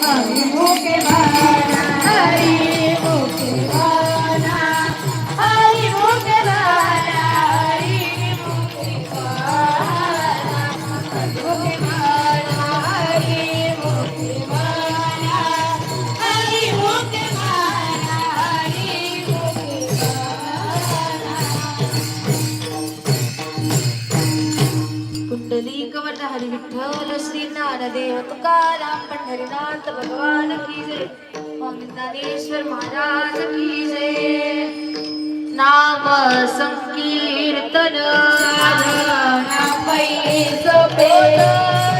축하합니다. વિઠ્ઠલ શ્રી જ્ઞાનદેવ તુકારામ પંઢરીનાથ ભગવાન કી જય. અમદાનેશ્વર મહારાજ કી જય. નામ સંકીર્તન. પૈ સપોતા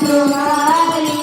তোমার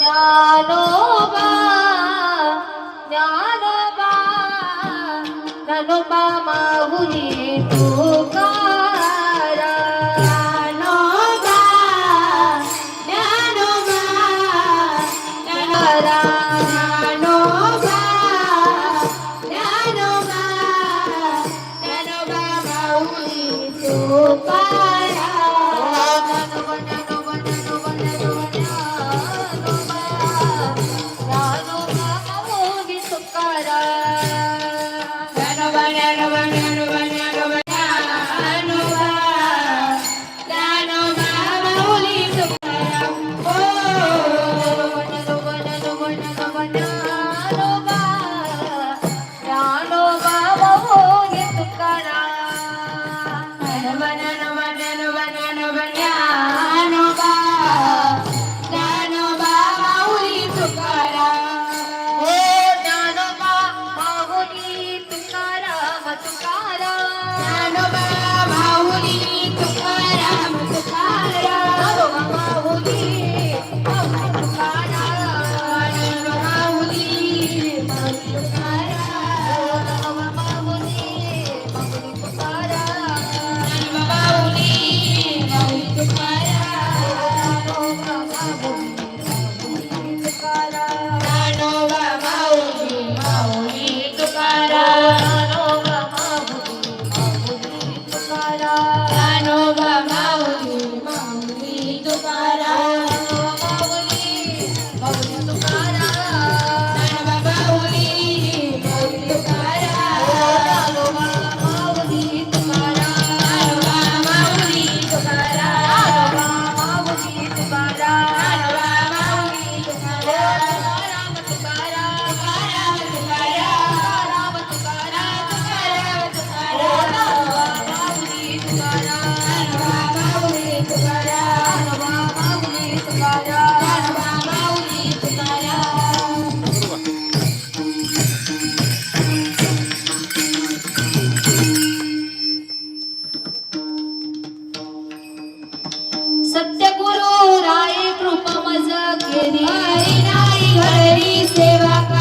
ज्ञानोबा ज्ञानोबा ज्ञानोबा माहुली तू ಸೇವಾ